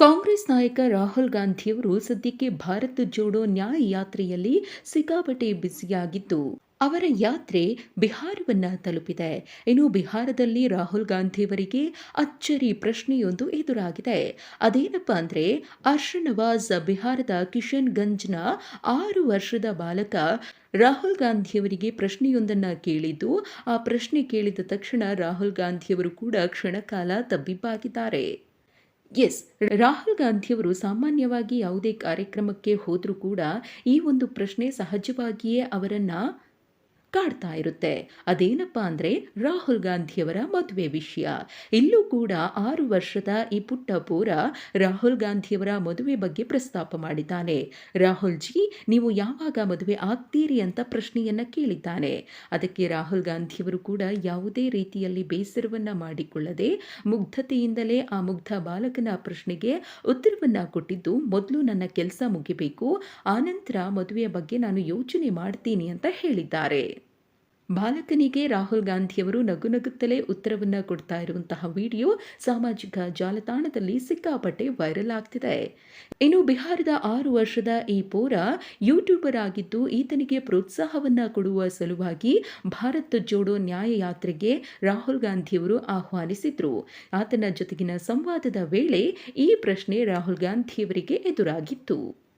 ಕಾಂಗ್ರೆಸ್ ನಾಯಕ ರಾಹುಲ್ ಗಾಂಧಿಯವರು ಸದ್ಯಕ್ಕೆ ಭಾರತ್ ಜೋಡೋ ನ್ಯಾಯ ಯಾತ್ರೆಯಲ್ಲಿ ಸಿಕ್ಕಾಪಟ್ಟೆ ಬ್ಯುಸಿಯಾಗಿದ್ದು, ಅವರ ಯಾತ್ರೆ ಬಿಹಾರವನ್ನ ತಲುಪಿದೆ. ಇನ್ನು ಬಿಹಾರದಲ್ಲಿ ರಾಹುಲ್ ಗಾಂಧಿಯವರಿಗೆ ಅಚ್ಚರಿ ಪ್ರಶ್ನೆಯೊಂದು ಎದುರಾಗಿದೆ. ಅದೇನಪ್ಪ ಅಂದರೆ ಅರ್ಷ ನವಾಜ್ ಬಿಹಾರದ ಕಿಶನ್ಗಂಜ್ನ ಆರು ವರ್ಷದ ಬಾಲಕ ರಾಹುಲ್ ಗಾಂಧಿಯವರಿಗೆ ಪ್ರಶ್ನೆಯೊಂದನ್ನು ಕೇಳಿದ್ದು, ಆ ಪ್ರಶ್ನೆ ಕೇಳಿದ ತಕ್ಷಣ ರಾಹುಲ್ ಗಾಂಧಿಯವರು ಕೂಡ ಕ್ಷಣಕಾಲ ತಬ್ಬಿಬ್ಬಾಗಿದ್ದಾರೆ. ಎಸ್ ರಾಹುಲ್ ಗಾಂಧಿಯವರು ಸಾಮಾನ್ಯವಾಗಿ ಯಾವುದೇ ಕಾರ್ಯಕ್ರಮಕ್ಕೆ ಹೋದರೂ ಕೂಡ ಈ ಒಂದು ಪ್ರಶ್ನೆ ಸಹಜವಾಗಿಯೇ ಅವರನ್ನ ಕಾಡ್ತಾ ಇರುತ್ತೆ. ಅದೇನಪ್ಪ ಅಂದರೆ ರಾಹುಲ್ ಗಾಂಧಿಯವರ ಮದುವೆ ವಿಷಯ. ಇಲ್ಲೂ ಕೂಡ ಆರು ವರ್ಷದ ಈ ಪುಟ್ಟ ಪೂರ ರಾಹುಲ್ ಗಾಂಧಿಯವರ ಮದುವೆ ಬಗ್ಗೆ ಪ್ರಸ್ತಾಪ ಮಾಡಿದ್ದಾನೆ. ರಾಹುಲ್ ಜಿ ನೀವು ಯಾವಾಗ ಮದುವೆ ಆಗ್ತೀರಿ ಅಂತ ಪ್ರಶ್ನೆಯನ್ನ ಕೇಳಿದ್ದಾನೆ. ಅದಕ್ಕೆ ರಾಹುಲ್ ಗಾಂಧಿಯವರು ಕೂಡ ಯಾವುದೇ ರೀತಿಯಲ್ಲಿ ಬೇಸರವನ್ನ ಮಾಡಿಕೊಳ್ಳದೆ ಮುಗ್ಧತೆಯಿಂದಲೇ ಆ ಮುಗ್ಧ ಬಾಲಕನ ಪ್ರಶ್ನೆಗೆ ಉತ್ತರವನ್ನ ಕೊಟ್ಟಿದ್ದು, ಮೊದಲು ನನ್ನ ಕೆಲಸ ಮುಗಿಬೇಕು, ಆನಂತರ ಮದುವೆಯ ಬಗ್ಗೆ ನಾನು ಯೋಚನೆ ಮಾಡ್ತೀನಿ ಅಂತ ಹೇಳಿದ್ದಾರೆ. ಬಾಲಕನಿಗೆ ರಾಹುಲ್ ಗಾಂಧಿಯವರು ನಗು ನಗುತ್ತಲೇ ಉತ್ತರವನ್ನು ಕೊಡ್ತಾ ಇರುವಂತಹ ವಿಡಿಯೋ ಸಾಮಾಜಿಕ ಜಾಲತಾಣದಲ್ಲಿ ಸಿಕ್ಕಾಪಟ್ಟೆ ವೈರಲ್ ಆಗ್ತಿದೆ. ಇನ್ನು ಬಿಹಾರದ ಆರು ವರ್ಷದ ಈ ಪೋರ ಯೂಟ್ಯೂಬರ್ ಆಗಿದ್ದು ಈತನಿಗೆ ಪ್ರೋತ್ಸಾಹವನ್ನು ಕೊಡುವ ಸಲುವಾಗಿ ಭಾರತ್ ಜೋಡೋ ನ್ಯಾಯಯಾತ್ರೆಗೆ ರಾಹುಲ್ ಗಾಂಧಿಯವರು ಆಹ್ವಾನಿಸಿದ್ರು. ಆತನ ಜೊತೆಗಿನ ಸಂವಾದದ ವೇಳೆ ಈ ಪ್ರಶ್ನೆ ರಾಹುಲ್ ಗಾಂಧಿಯವರಿಗೆ ಎದುರಾಗಿತ್ತು.